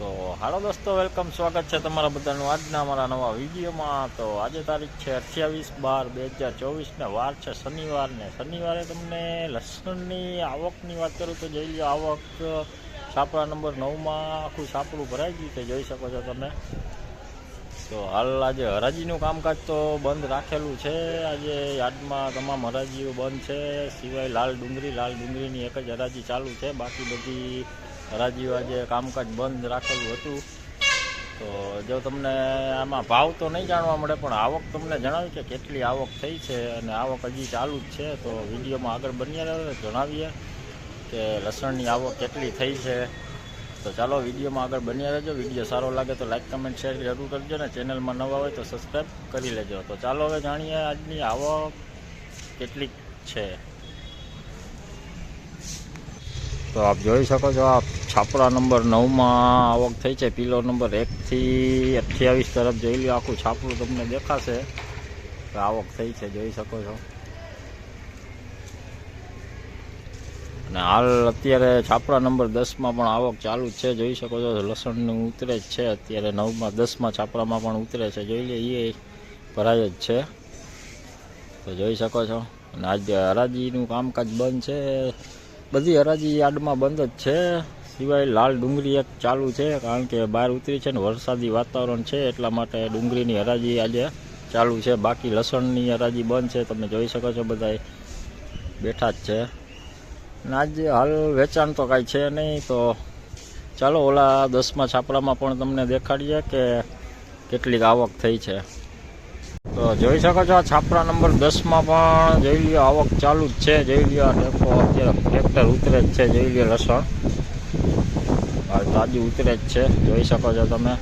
તો હાલો દોસ્તો વેલકમ સ્વાગત છે તમારા બધાનું આજના અમારા નવા વિડીયોમાં. તો આજે તારીખ છે અઠ્યાવીસ બાર બે હજાર ચોવીસને વાર છે શનિવારને શનિવારે તમને લસણની આવકની વાત કરું તો જોઈ લો આવક છાપરા નંબર નવમાં આખું સાપડું ભરાઈ ગયું છે, જોઈ શકો છો તમે. તો હાલ આજે હરાજીનું કામકાજ તો બંધ રાખેલું છે. આજે યાર્ડમાં તમામ હરાજીઓ બંધ છે. સિવાય લાલ ડુંગળી, લાલ ડુંગળીની એક જ હરાજી ચાલુ છે. બાકી બધી હરાજીઓ આજે કામકાજ બંધ રાખેલું હતું. તો જો તમને આમાં ભાવ તો નહીં જાણવા મળે, પણ આવક તમને જણાવી કે કેટલી આવક થઈ છે અને આવક હજી ચાલુ જ છે. તો વિડીયોમાં આગળ બન્યા રહ્યો જણાવીએ કે લસણની આવક કેટલી થઈ છે. તો ચાલો વિડીયોમાં આગળ બન્યા રહેજો. વીડિયો સારો લાગે તો લાઇક કમેન્ટ, શેર જરૂર કરજો ને ચેનલમાં નવા હોય તો સબસ્ક્રાઈબ કરી લેજો. તો ચાલો હવે જાણીએ આજની આવક કેટલી છે. તો આપ જોઈ શકો છો આ છાપરા નંબર નવમાં આવક થઈ છે. પિલો નંબર એકથી અઠ્યાવીસ તરફ જોઈ લો આખું છાપરું તમને દેખાશે. આવક થઈ છે, જોઈ શકો છો. અને હાલ અત્યારે છાપરા નંબર દસમાં પણ આવક ચાલુ જ છે. જોઈ શકો છો, લસણનું ઉતરે જ છે. અત્યારે નવમાં, દસમાં છાપરામાં પણ ઉતરે છે. જોઈ લે એ ભરાય જ છે. તો જોઈ શકો છો. અને આજે હરાજીનું કામકાજ બંધ છે. બધી હરાજી યાર્ડમાં બંધ જ છે. સિવાય લાલ ડુંગળી એક ચાલુ છે, કારણ કે બહાર ઉતરી છે ને વરસાદી વાતાવરણ છે, એટલા માટે ડુંગળીની હરાજી આજે ચાલુ છે. બાકી લસણની હરાજી બંધ છે, તમે જોઈ શકો છો બધા બેઠા જ છે. અને આજે હાલ વેચાણ તો કાંઈ છે નહીં, તો ચાલો ઓલા દસમા છાપરામાં પણ તમને દેખાડીએ કે કેટલીક આવક થઈ છે. તો જોઈ શકો છો આ છાપરા નંબર દસમાં પણ જોઈ લ્યો, આવક ચાલુ જ છે. જોઈ લ્યો, આ ટેમ્પો અત્યારે ટ્રેક્ટર ઉતરે જ છે, જોઈ લ્યો લસણ. આ ઉતરે જ છે, જોઈ શકો છો તમે.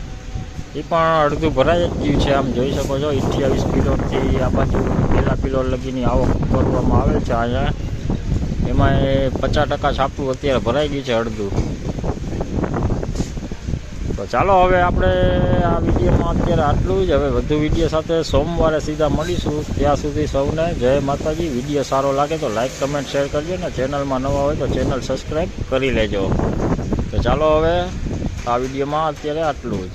એ પણ અડધું ભરાઈ જ ગયું છે, આમ જોઈ શકો છો અઠ્યાવીસ કિલોથી આ બાજુ પેલા કિલો લગીની આવક કરવામાં આવે છે અહીંયા. એમાં એ પચાસ ટકા છાપું અત્યારે ભરાઈ ગયું છે અડધું. તો ચાલો હવે આપણે આ વિડીયોમાં અત્યારે આટલું જ. હવે વધુ વીડિયો સાથે સોમવારે સીધા મળીશું. ત્યાં સુધી સૌને જય માતાજી. વીડિયો સારો લાગે તો લાઈક, કમેન્ટ, શેર કરજો ને ચેનલમાં નવા હોય તો ચેનલ સબસ્ક્રાઈબ કરી લેજો. તો ચાલો હવે આ વિડીયોમાં અત્યારે આટલું જ.